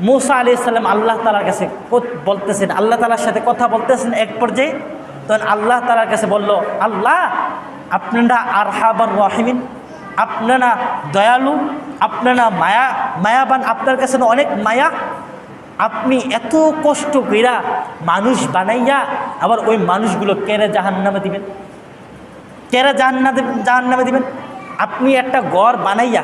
মুসা আলি সাল্লাম আল্লাহ তালার কাছে বলতেছেন, আল্লাহ তালার সাথে কথা বলতেছেন এক পর্যায়ে। তখন আল্লাহ তালার কাছে বলল, আল্লাহ, আপনারা আর হাবার রহিমিন, আপনারা দয়ালু, আপনারা মায়া, মায়াবান, আপনার কাছে অনেক মায়া। আপনি এত কষ্ট কইরা মানুষ বানাইয়া আবার ওই মানুষগুলো কেড়ে জাহান নামে দিবেন। কেড়ে জাহান নামে দিবেন। আপনি একটা গড় বানাইয়া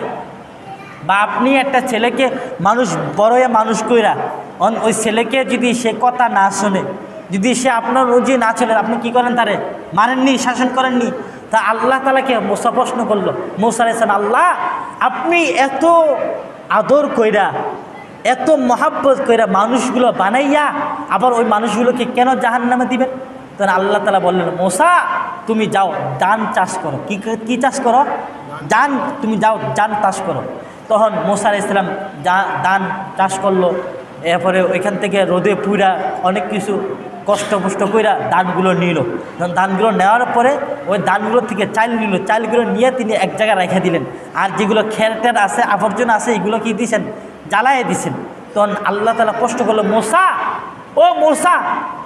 বা আপনি একটা ছেলেকে মানুষ বড় হয়ে মানুষ কইরা, অন ওই ছেলেকে যদি সে কথা না শোনে, যদি সে আপনার রোজে না চলে, আপনি কি করেন তারে? মারেননি, শাসন করেননি? তা আল্লাহ তালাকে মোসা প্রশ্ন করল, মোসা আলাইসান আল্লাহ, আপনি এত আদর কইরা, এত মহাব্বত কইরা মানুষগুলো বানাইয়া আবার ওই মানুষগুলোকে কেন জাহান নামে দিবেন? তখন আল্লাহ তালা বললেন, মোসা, তুমি যাও, দান চাষ করো। কি কি চাষ করো? জান তুমি যাও জান চাষ করো। তখন মোসা ইসলাম সালাম যা দান, চাষ করল। এরপরে ওইখান থেকে রোদে পুইরা অনেক কিছু কষ্ট কষ্ট কইরা দানগুলো নিল। দানগুলো নেওয়ার পরে ওই দানগুলো থেকে চাল নিল। চালগুলো নিয়ে তিনি এক জায়গায় রেখে দিলেন। আর যেগুলো খের টের আছে, আবর্জনা আছে, এগুলো কি দিছেন? জ্বালায় দিছেন। তখন আল্লাহ তালা কষ্ট করল, মোসা, ও মোসা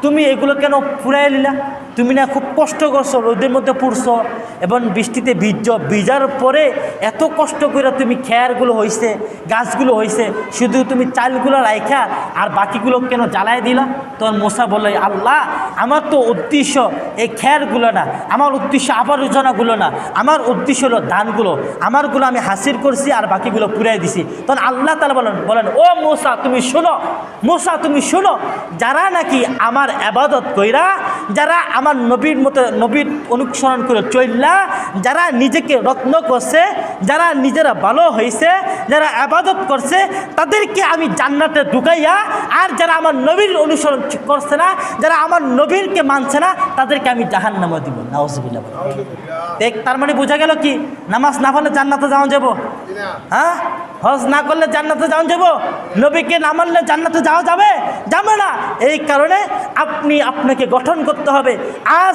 তুমি এগুলো কেন ফুরাই নিলা? তুমি না খুব কষ্ট করছ, রোদের মধ্যে পুড়ছো, এবং বৃষ্টিতে ভিজ ভিজার পরে এত কষ্ট করে তুমি খেয়ারগুলো হয়েছে গাছগুলো হয়েছে শুধু তুমি চালগুলো রাইখা আর বাকিগুলো কেন জ্বালায় দিলা? তখন মশা বলে আল্লাহ আমার তো উদ্দেশ্য এই খেয়ারগুলো না, আমার উদ্দেশ্য আবার আবর্জনাগুলো না, আমার উদ্দেশ্য হলো দানগুলো, আমারগুলো আমি হাসির করছি আর বাকিগুলো পুরাই দিছি। তখন আল্লাহ তালা বলেন বলেন, ও মোসা, তুমি শোনো, মোসা, তুমি শোনো, যারা নাকি আমার আবাদত কইরা যারা আমার নবীর মতো, নবীর অনুসরণ করে চললা, যারা নিজেকে রত্ন করছে, যারা নিজেরা ভালো হয়েছে যারা আবাদত করছে, তাদেরকে আমি জান্নাতে ঢুকাইয়া, আর যারা আমার নবীর অনুসরণ করছে না, যারা আমার নবীরকে মানছে না, তাদেরকে আমি জাহান নামা দিব। নাউজবিল্লা দেখ, তার মানে বোঝা গেল কি? নামাজ না পড়লে জান্নাতে যাওয়া যাব? হ্যাঁ? হজ না করলে জান্নাতে যাওয়া যাব? নবীকে না মানলে জান্নাতে যাওয়া যাবে? যাবে না। এই কারণে আপনি আপনাকে গঠন করতে হবে। আজ